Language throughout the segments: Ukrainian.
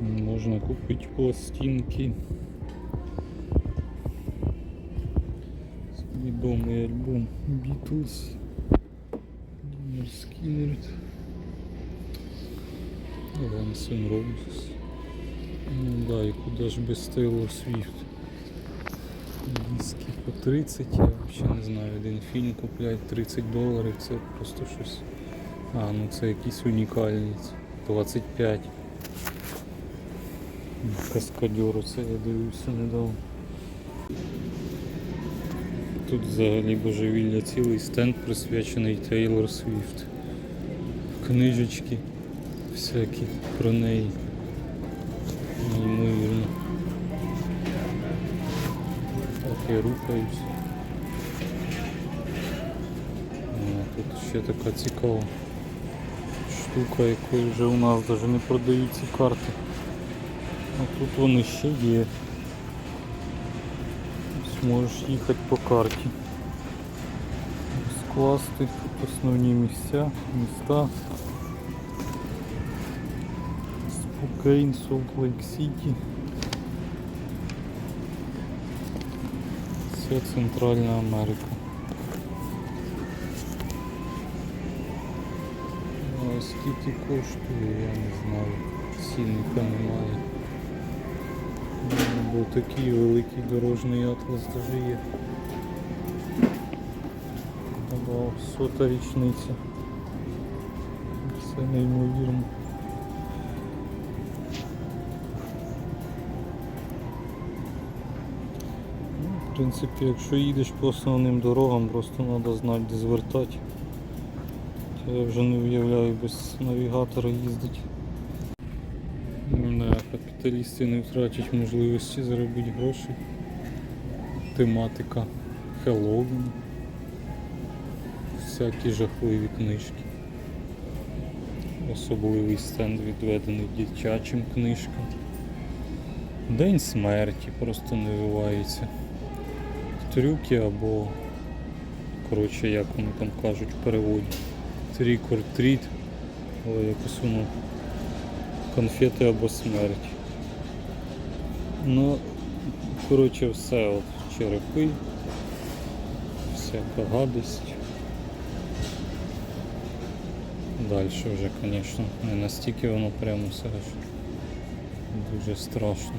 Можна купити пластинки. Відомий альбом Beatles. Скіннерд. Guns N' Roses. Ну да, і куди ж без Taylor Swift. Диски по 30, я взагалі не знаю, один фільм купляють 30 доларів, це просто щось. А, ну це якийсь унікальний. 25. Каскадеру це я дивився недавно. Тут взагалі божевілля цілий стенд присвячений Тейлор Свіфт. Книжечки всякі про неї. Неймовірно. Так я рухаюсь. А, тут ще така цікава штука, якої вже у нас навіть не продають ці карти. А тут вони ще є. Зможеш їхати по карті. Скласти тут основні місця, міста. Спокейн, Солт Лейк Сіті. Це Центральна Америка. Скільки коштує, я не знаю. Цінника немає. Бо такий великий дорожній атлас даже є. Вау, сота річниця. Це неймовірно. Ну, В принципі, якщо їдеш по основним дорогам, просто треба знати, де звертати. Я вже не уявляю без навігатора їздити. Капіталісти не втратять можливості заробити гроші. Тематика Хеллоуін. Всякі жахливі книжки. Особливий стенд відведений дитячим книжкам. День смерті просто називається. Трюки або, коротше, як вони там кажуть в переводі. Treat, але якось воно конфети або смерть. Ну, коротше, все от черепи, всяка гадость. Далі вже, звісно, не настільки воно прямо ж дуже страшно.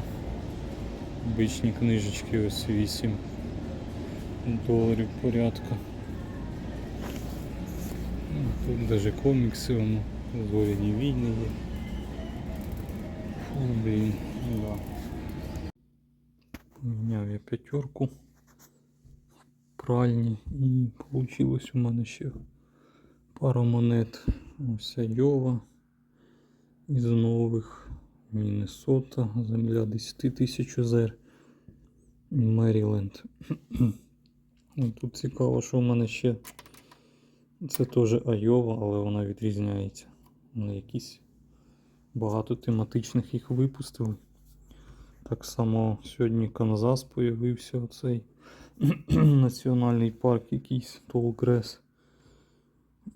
Обичні книжечки ось 8 доларів порядка. Тут навіть комікси, воно, зоряні війни є. Блін, да. Поміняв я п'ятерку в пральні і вийшло у мене ще пара монет. Ось Айова із нових Міннесота, земля 10 тисяч озер і Меріленд. Ну, Тут цікаво, що в мене ще це теж Айова, але вона відрізняється. Вони якісь багато тематичних їх випустили. Так само сьогодні Канзас появився оцей національний парк якийсь Толгрес.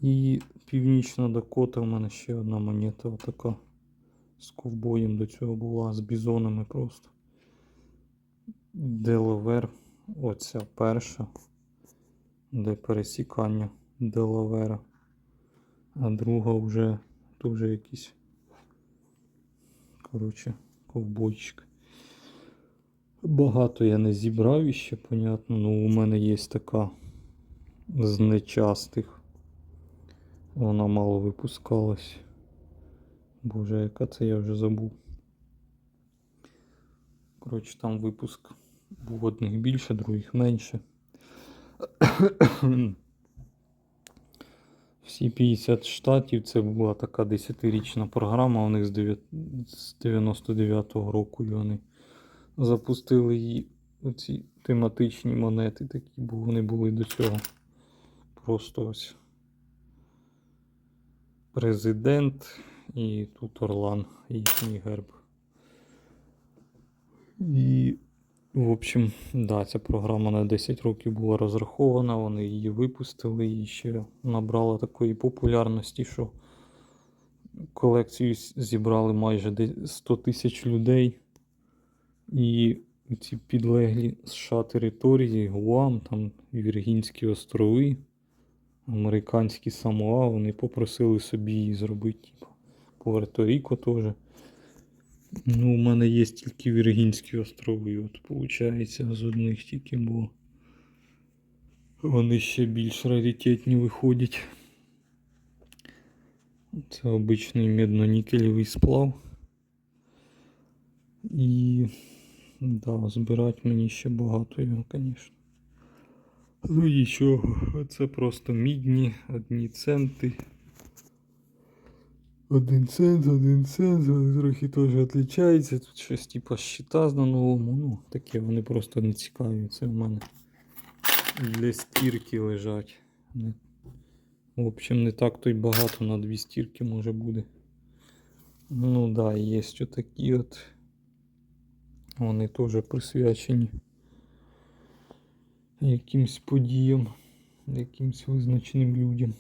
І Північна Дакота в мене ще одна монета отака з ковбоєм до цього була, з бізонами просто. Делавер, оця перша, де пересікання Делавера. А друга вже тут вже якийсь коротше, ковбойчик. Багато я не зібрав іще, понятно. Ну, у мене є така з нечастих. Вона мало випускалась. Боже, яка це я вже забув. Коротше, там випуск був одних більше, других менше. Всі 50 штатів це була така 10-річна програма. У них з 9 99-го року і вони запустили її оці тематичні монети, такі бо вони були до цього. Просто ось президент і тут Орлан, їхній герб. І, в общем, да, ця програма на 10 років була розрахована, вони її випустили і ще набрала такої популярності, що колекцію зібрали майже 100 тисяч людей. І ці підлеглі США території, Гуам, там Віргінські острови, американські Самоа, вони попросили собі її зробити. Типу. Пуерто-Ріко теж. Ну, у мене є тільки Віргінські острови, от, виходить, з одних тільки, бо вони ще більш раритетні виходять. Це обичний медно-нікелевий сплав. І да, збирати мені ще багато його, звісно. Ну нічого, це просто мідні, одні центи. Один цент, один вони трохи теж відрізняються. Тут щось типа щита на новому. Ну, таке вони просто не цікаві. Це в мене для стірки лежать. В общем, не так то й багато на дві стірки може буде. Ну да, є отакі от. Вони теж присвячені якимсь подіям, якимсь визначеним людям.